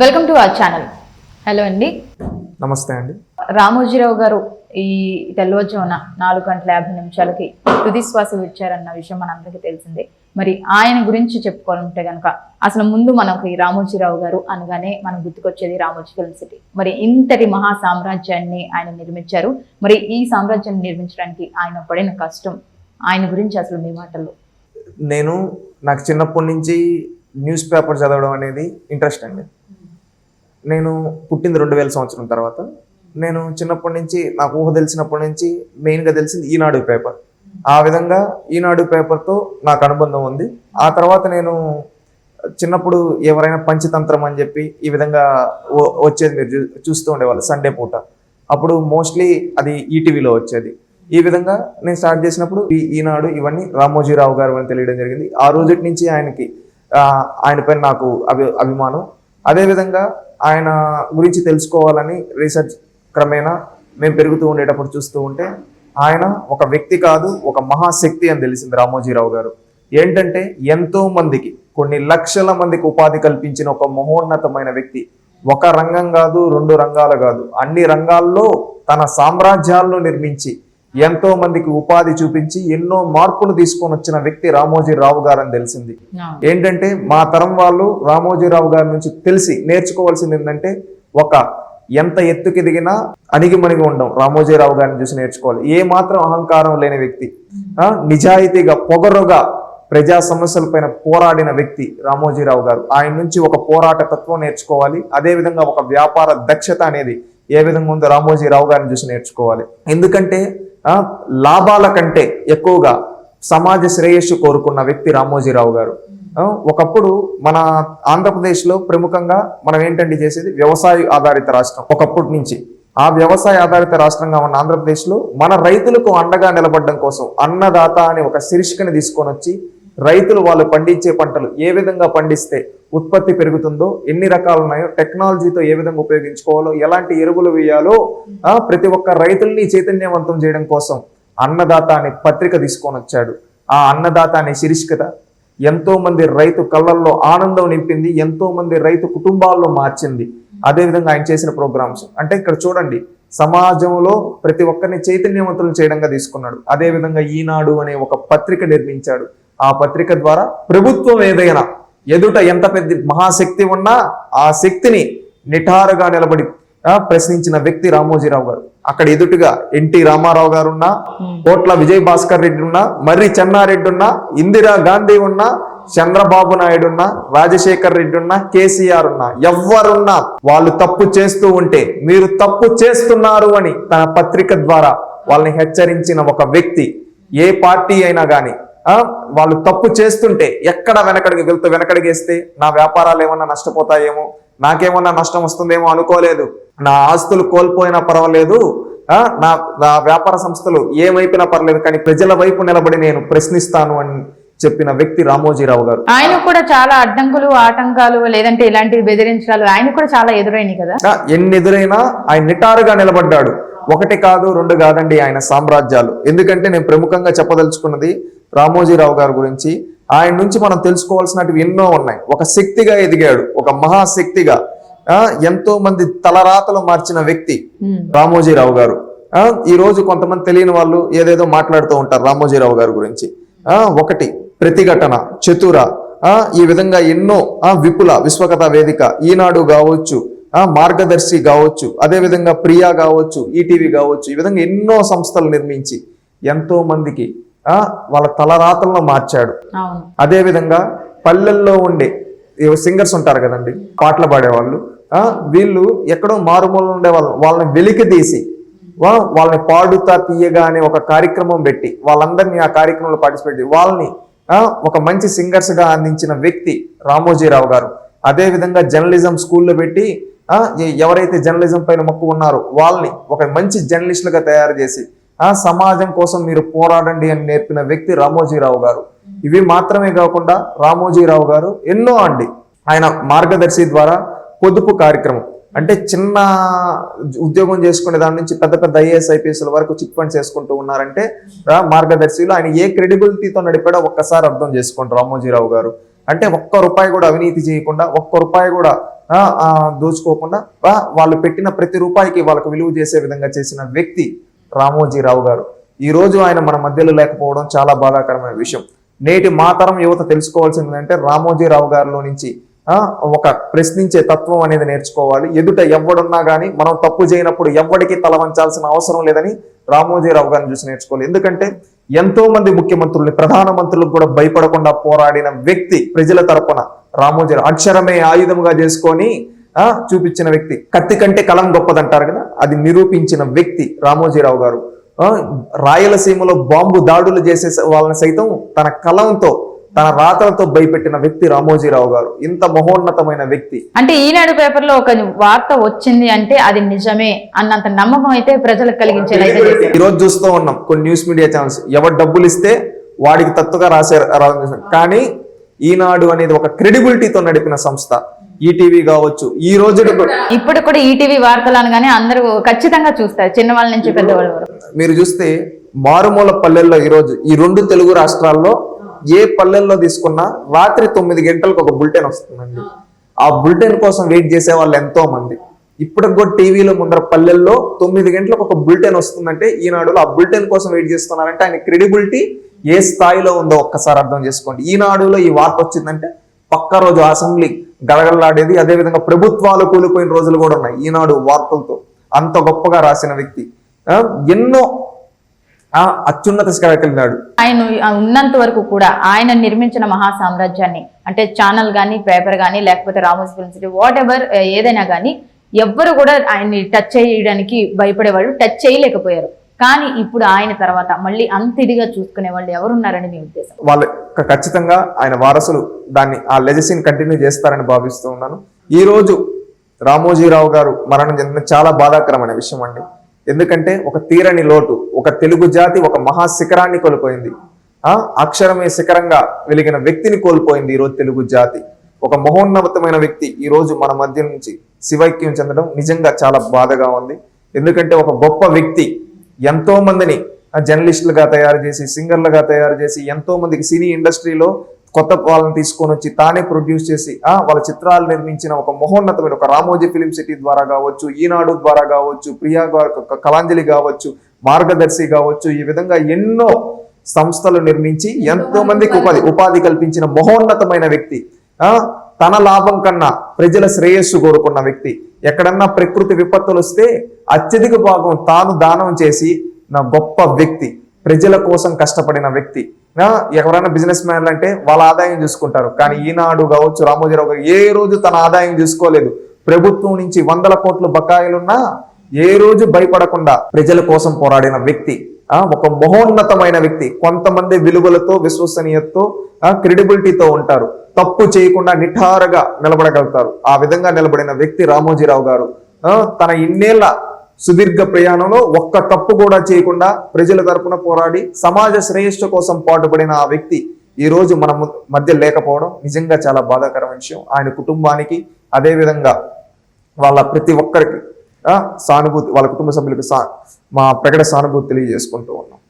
Welcome to our channel. Hello అండి. నమస్తే అండి. రామోజీరావు గారు ఈ తెల్లవజామున నాలుగు గంటల యాభై నిమిషాలకి తుది శ్వాస విడిచారన్న విషయం మనందరికీ తెలిసిందే. మరి ఆయన గురించి చెప్పుకోవాలంటే కనుక అసలు ముందు మనకు రామోజీరావు గారు అనగానే మనం గుర్తుకొచ్చేది రామోజీ ఫిల్మ్ సిటీ. మరి ఇంతటి మహా సామ్రాజ్యాన్ని ఆయన నిర్మించారు. మరి ఈ సామ్రాజ్యాన్ని నిర్మించడానికి ఆయన పడిన కష్టం ఆయన గురించి అసలు మీ మాటల్లో. నేను నాకు చిన్నప్పటి నుంచి న్యూస్ పేపర్ చదవడం అనేది ఇంట్రెస్ట్ అండి. నేను పుట్టింది రెండు వేల సంవత్సరం తర్వాత. నేను చిన్నప్పటి నుంచి నాకు ఊహ తెలిసినప్పటి నుంచి మెయిన్గా తెలిసింది ఈనాడు పేపర్. ఆ విధంగా ఈనాడు పేపర్తో నాకు అనుబంధం ఉంది. ఆ తర్వాత నేను చిన్నప్పుడు ఎవరైనా పంచతంత్రం అని చెప్పి ఈ విధంగా వచ్చేది మీరు చూ- చూస్తూ ఉండేవాళ్ళు సండే పూట. అప్పుడు మోస్ట్లీ అది ఈటీవీలో వచ్చేది. ఈ విధంగా నేను స్టార్ట్ చేసినప్పుడు ఈ ఈనాడు ఇవన్నీ రామోజీరావు గారు అని తెలియడం జరిగింది. ఆ రోజుటి నుంచి ఆయనకి ఆయన పైన నాకు అభి అభిమానం. అదేవిధంగా ఆయన గురించి తెలుసుకోవాలని రీసెర్చ్ క్రమేణా మేము పెరుగుతూ ఉండేటప్పుడు చూస్తూ ఉంటే ఆయన ఒక వ్యక్తి కాదు ఒక మహాశక్తి అని తెలిసింది రామోజీరావు గారు. ఏంటంటే ఎంతో మందికి కొన్ని లక్షల మందికి ఉపాధి కల్పించిన ఒక మహోన్నతమైన వ్యక్తి. ఒక రంగం కాదు రెండు రంగాలు కాదు. అన్ని రంగాల్లో తన సామ్రాజ్యాలను నిర్మించి ఎంతో మందికి ఉపాధి చూపించి ఎన్నో మార్పులు తీసుకొని వచ్చిన వ్యక్తి రామోజీరావు గారు అని తెలిసింది ఏంటంటే మా తరం వాళ్ళు రామోజీరావు గారి నుంచి తెలిసి నేర్చుకోవాల్సింది ఏంటంటే ఒక ఎంత ఎత్తుకి దిగినా అణిగిమణిగి ఉండం రామోజీరావు గారిని చూసి నేర్చుకోవాలి. ఏ మాత్రం అహంకారం లేని వ్యక్తి నిజాయితీగా పొగరుగా ప్రజా సమస్యలపైన పోరాడిన వ్యక్తి రామోజీరావు గారు. ఆయన నుంచి ఒక పోరాట తత్వం నేర్చుకోవాలి. అదే విధంగా ఒక వ్యాపార దక్షత అనేది ఏ విధంగా ఉందో రామోజీరావు గారిని చూసి నేర్చుకోవాలి. ఎందుకంటే లాభాల కంటే ఎక్కువగా సమాజ శ్రేయస్సు కోరుకున్న వ్యక్తి రామోజీరావు గారు. ఒకప్పుడు మన ఆంధ్రప్రదేశ్లో ప్రముఖంగా మనం ఏంటంటే చేసేది? వ్యవసాయ ఆధారిత రాష్ట్రం ఒకప్పటి నుంచి. ఆ వ్యవసాయ ఆధారిత రాష్ట్రంగా ఉన్న ఆంధ్రప్రదేశ్లో మన రైతులకు అండగా నిలబడడం కోసం అన్నదాత అనే ఒక శీర్షికని తీసుకొని వచ్చి రైతులు వాళ్ళు పండించే పంటలు ఏ విధంగా పండిస్తే ఉత్పత్తి పెరుగుతుందో ఎన్ని రకాలు ఉన్నాయో టెక్నాలజీతో ఏ విధంగా ఉపయోగించుకోవాలో ఎలాంటి ఎరువులు వేయాలో ప్రతి ఒక్క రైతుల్ని చైతన్యవంతం చేయడం కోసం అన్నదాత అనే పత్రిక తీసుకొని వచ్చాడు. ఆ అన్నదాత అనే శీర్షికత ఎంతో మంది రైతు కళ్ళల్లో ఆనందం నింపింది ఎంతో మంది రైతు కుటుంబాల్లో మార్చింది. అదేవిధంగా ఆయన చేసిన ప్రోగ్రామ్స్. అంటే ఇక్కడ చూడండి సమాజంలో ప్రతి ఒక్కరిని చైతన్యవంతులు చేయడంగా తీసుకున్నాడు. అదేవిధంగా ఈనాడు అనే ఒక పత్రిక నిర్మించాడు. ఆ పత్రిక ద్వారా ప్రభుత్వం ఏదైనా ఎదుట ఎంత పెద్ద మహాశక్తి ఉన్నా ఆ శక్తిని నిఠారుగా నిలబడి ప్రశ్నించిన వ్యక్తి రామోజీరావు గారు. అక్కడ ఎదుటుగా ఎన్టీ రామారావు గారు ఉన్నా కోట్ల విజయ్ భాస్కర్ రెడ్డి ఉన్నా మర్రి చెన్నారెడ్డి ఉన్నా ఇందిరా గాంధీ ఉన్నా చంద్రబాబు నాయుడు ఉన్నా రాజశేఖర్ రెడ్డి ఉన్నా కేసీఆర్ ఉన్నా ఎవ్వరున్నా వాళ్ళు తప్పు చేస్తూ ఉంటే మీరు తప్పు చేస్తున్నారు అని తన పత్రిక ద్వారా వాళ్ళని హెచ్చరించిన ఒక వ్యక్తి ఏ పార్టీ అయినా కానీ వాళ్ళు తప్పు చేస్తుంటే ఎక్కడ వెనకడికి వెళ్తూ వెనకడిగేస్తే నా వ్యాపారాలు ఏమన్నా నష్టపోతాయేమో నాకేమన్నా నష్టం వస్తుందేమో అనుకోలేదు. నా ఆస్తులు కోల్పోయినా పర్వాలేదు. ఆ నా నా వ్యాపార సంస్థలు ఏమైపోయినా పర్లేదు కానీ ప్రజల వైపు నిలబడి నేను ప్రశ్నిస్తాను అని చెప్పిన వ్యక్తి రామోజీరావు గారు. ఆయన కూడా చాలా అడ్డంకులు ఆటంకాలు లేదంటే ఇలాంటి బెదిరించడాలు ఆయన కూడా చాలా ఎదురైనాయి కదా? ఎన్ని ఎదురైనా ఆయన నిటారుగా నిలబడ్డాడు. ఒకటి కాదు రెండు కాదండి ఆయన సామ్రాజ్యాలు. ఎందుకంటే నేను ప్రముఖంగా చెప్పదలుచుకున్నది రామోజీరావు గారి గురించి. ఆయన నుంచి మనం తెలుసుకోవాల్సినవి ఎన్నో ఉన్నాయి. ఒక శక్తిగా ఎదిగాడు. ఒక మహాశక్తిగా ఆ, ఎంతో మంది తలరాతలు మార్చిన వ్యక్తి. రామోజీరావు గారు. ఈ రోజు కొంతమంది తెలియని వాళ్ళు ఏదేదో మాట్లాడుతూ ఉంటారు రామోజీరావు గారి గురించి. ఆ, ఒకటి ప్రతిఘటన చతుర. ఆ, ఈ విధంగా ఎన్నో విపుల విశ్వకథ వేదిక ఈనాడు కావచ్చు ఆ, మార్గదర్శి కావచ్చు అదే విధంగా ప్రియా కావచ్చు ఈటీవీ కావచ్చు ఈ విధంగా ఎన్నో సంస్థలు నిర్మించి ఎంతో మందికి వాళ్ళ తలరాతలను మార్చాడు. అదే విధంగా పల్లెల్లో ఉండే సింగర్స్ ఉంటారు కదండి పాటలు పాడేవాళ్ళు. ఆ, వీళ్ళు ఎక్కడో మారుమూల ఉండే వాళ్ళు వాళ్ళని వెలికి తీసి వా- వాళ్ళని పాడుతా తీయగా అనే ఒక కార్యక్రమం పెట్టి వాళ్ళందరినీ ఆ కార్యక్రమంలో పార్టిసిపేట్ చేసి వాళ్ళని ఆ, ఒక మంచి సింగర్స్గా అందించిన వ్యక్తి రామోజీరావు గారు. అదే విధంగా జర్నలిజం స్కూల్లో పెట్టి ఎవరైతే జర్నలిజం పైన మక్కువ ఉన్నారో వాళ్ళని ఒక మంచి జర్నలిస్టులుగా తయారు చేసి ఆ సమాజం కోసం మీరు పోరాడండి అని నేర్పిన వ్యక్తి రామోజీరావు గారు. ఇవి మాత్రమే కాకుండా రామోజీరావు గారు ఎన్నో అండి. ఆయన మార్గదర్శి ద్వారా పొదుపు కార్యక్రమం అంటే చిన్న ఉద్యోగం చేసుకునే దాని నుంచి పెద్ద పెద్ద ఐఏఎస్ ఐపీఎస్ల వరకు చిట్ ఫండ్స్ చేసుకుంటూ ఉన్నారంటే మార్గదర్శిలో ఆయన ఏ క్రెడిబిలిటీతో నడిపాడో ఒక్కసారి అర్థం చేసుకోండి రామోజీరావు గారు. అంటే ఒక్క రూపాయి కూడా అవినీతి చేయకుండా ఒక్క రూపాయి కూడా దోచుకోకుండా వాళ్ళు పెట్టిన ప్రతి రూపాయికి వాళ్ళకు విలువ చేసే విధంగా చేసిన వ్యక్తి రామోజీరావు గారు. ఈ రోజు ఆయన మన మధ్యలో లేకపోవడం చాలా బాధాకరమైన విషయం. నేటి మాతరం యువత తెలుసుకోవాల్సింది ఏంటంటే రామోజీరావు గారిలో నుంచి ఒక ప్రశ్నించే తత్వం అనేది నేర్చుకోవాలి. ఎదుట ఎవడున్నా కానీ మనం తప్పు చేయనప్పుడు ఎవడికి తల వంచాల్సిన అవసరం లేదని రామోజీరావు గారిని చూసి నేర్చుకోవాలి. ఎందుకంటే ఎంతో మంది ముఖ్యమంత్రుల్ని ప్రధానమంత్రులకు కూడా భయపడకుండా పోరాడిన వ్యక్తి ప్రజల తరపున రామోజీరావు అక్షరమే ఆయుధముగా చేసుకొని చూపించిన వ్యక్తి. కత్తి కంటే కలం గొప్పదంటారు కదా? అది నిరూపించిన వ్యక్తి రామోజీరావు గారు. రాయలసీమలో బాంబు దాడులు చేసే వాళ్ళని సైతం తన కలంతో తన రాతలతో భయపెట్టిన వ్యక్తి రామోజీరావు గారు. ఇంత మహోన్నతమైన వ్యక్తి. అంటే ఈనాడు పేపర్లో ఒక వార్త వచ్చింది అంటే అది నిజమే అన్నంత నమ్మకం అయితే ప్రజలకు చేశారు. ఈ రోజు చూస్తూ ఉన్నాం కొన్ని న్యూస్ మీడియా ఛానల్స్. ఎవరు డబ్బులు ఇస్తే వాడికి తత్తుగా రాశారు. కానీ ఈనాడు అనేది ఒక క్రెడిబిలిటీతో నడిపిన సంస్థ. ఈటీవీ కావచ్చు ఈ రోజు ఇప్పుడు కూడా ఈటీవీ వార్తలు అనగానే అందరూ ఖచ్చితంగా చూస్తారు చిన్నవాళ్ళ నుంచి పెద్దవాళ్ళ వరకు. మీరు చూస్తే మారుమూల పల్లెల్లో ఈరోజు ఈ రెండు తెలుగు రాష్ట్రాల్లో ఏ పల్లెల్లో తీసుకున్నా రాత్రి తొమ్మిది గంటలకు ఒక బులెటిన్ వస్తుందండి. ఆ బులెటిన్ కోసం వెయిట్ చేసే వాళ్ళు ఎంతో మంది ఇప్పటికి కూడా టీవీలో ముందర పల్లెల్లో తొమ్మిది గంటలకు ఒక బులెటిన్ వస్తుందంటే ఈనాడులో ఆ బులెటిన్ కోసం వెయిట్ చేస్తున్నారంటే ఆయన క్రెడిబిలిటీ ఏ స్థాయిలో ఉందో ఒక్కసారి అర్థం చేసుకోండి. ఈనాడులో ఈ వార్త వచ్చిందంటే పక్క రోజు అసెంబ్లీ గడగడలాడేది అదేవిధంగా ప్రభుత్వాలు కూలిపోయిన రోజులు కూడా ఉన్నాయి. ఈనాడు వార్తలతో అంత గొప్పగా రాసిన వ్యక్తి ఎన్నో అత్యున్నత శిఖరాలకు వెళ్ళినాడు. ఆయన ఉన్నంత వరకు కూడా ఆయన నిర్మించిన మహా సామ్రాజ్యాన్ని అంటే ఛానల్ కానీ పేపర్ కానీ లేకపోతే Ramoji film city whatever ఏదైనా కానీ ఎవ్వరు కూడా ఆయన్ని టచ్ చేయడానికి భయపడేవాళ్ళు టచ్ చేయలేకపోయారు. కానీ ఇప్పుడు ఆయన తర్వాత మళ్ళీ అంత ఇదిగా చూసుకునే వాళ్ళు ఎవరున్నారని మీ ఉద్దేశం? వాళ్ళు ఖచ్చితంగా ఆయన వారసులు దాన్ని ఆ లెజసీని కంటిన్యూ చేస్తారని భావిస్తూ ఉన్నాను. ఈ రోజు రామోజీరావు గారు మరణం చెందిన చాలా బాధాకరమైన విషయం అండి. ఎందుకంటే ఒక తీరని లోటు ఒక తెలుగు జాతి ఒక మహా శిఖరాన్ని కోల్పోయింది. ఆ అక్షరమే శిఖరంగా వెలిగిన వ్యక్తిని కోల్పోయింది ఈ రోజు తెలుగు జాతి. ఒక మహోన్నతమైన వ్యక్తి ఈ రోజు మన మధ్య నుంచి శివైక్యం చెందడం నిజంగా చాలా బాధగా ఉంది. ఎందుకంటే ఒక గొప్ప వ్యక్తి ఎంతో మందిని జర్నలిస్టులుగా తయారు చేసి సింగర్లుగా తయారు చేసి ఎంతో మందికి సినీ ఇండస్ట్రీలో కొత్త వాళ్ళని తీసుకొని వచ్చి తానే ప్రొడ్యూస్ చేసి వాళ్ళ చిత్రాలు నిర్మించిన ఒక మహోన్నతమైన ఒక రామోజీ ఫిలిం సిటీ ద్వారా కావచ్చు ఈనాడు ద్వారా కావచ్చు ప్రియా కళాంజలి కావచ్చు మార్గదర్శి కావచ్చు ఈ విధంగా ఎన్నో సంస్థలు నిర్మించి ఎంతో మందికి ఉపాధి ఉపాధి కల్పించిన మహోన్నతమైన వ్యక్తి ఆ తన లాభం కన్నా ప్రజల శ్రేయస్సు కోరుకున్న వ్యక్తి. ఎక్కడన్నా ప్రకృతి విపత్తులు వస్తే అత్యధిక భాగం తాను దానం చేసి నా గొప్ప వ్యక్తి ప్రజల కోసం కష్టపడిన వ్యక్తి. ఎవరైనా బిజినెస్ మ్యాన్లు అంటే వాళ్ళ ఆదాయం చూసుకుంటారు. కానీ ఈనాడు కావచ్చు రామోజీరావు గారు ఏ రోజు తన ఆదాయం చూసుకోలేదు. ప్రభుత్వం నుంచి వందల కోట్ల బకాయిలున్నా ఏ రోజు భయపడకుండా ప్రజల కోసం పోరాడిన వ్యక్తి. ఆ ఒక మహోన్నతమైన వ్యక్తి. కొంతమంది విలువలతో విశ్వసనీయతతో క్రెడిబిలిటీతో ఉంటారు. తప్పు చేయకుండా నిఠారగా నిలబడగలుగుతారు. ఆ విధంగా నిలబడిన వ్యక్తి రామోజీరావు గారు. తన ఇన్నేళ్ళ సుదీర్ఘ ప్రయాణంలో ఒక్క తప్పు కూడా చేయకుండా ప్రజల తరపున పోరాడి సమాజ శ్రేయస్సు కోసం పాటుపడిన ఆ వ్యక్తి ఈ రోజు మన ము- మధ్య లేకపోవడం నిజంగా చాలా బాధాకరమైన విషయం. ఆయన కుటుంబానికి అదేవిధంగా వాళ్ళ ప్రతి ఒక్కరికి సానుభూతి వాళ్ళ కుటుంబ సభ్యులకు సా మా ప్రకట సానుభూతి తెలియజేసుకుంటూ ఉన్నాం.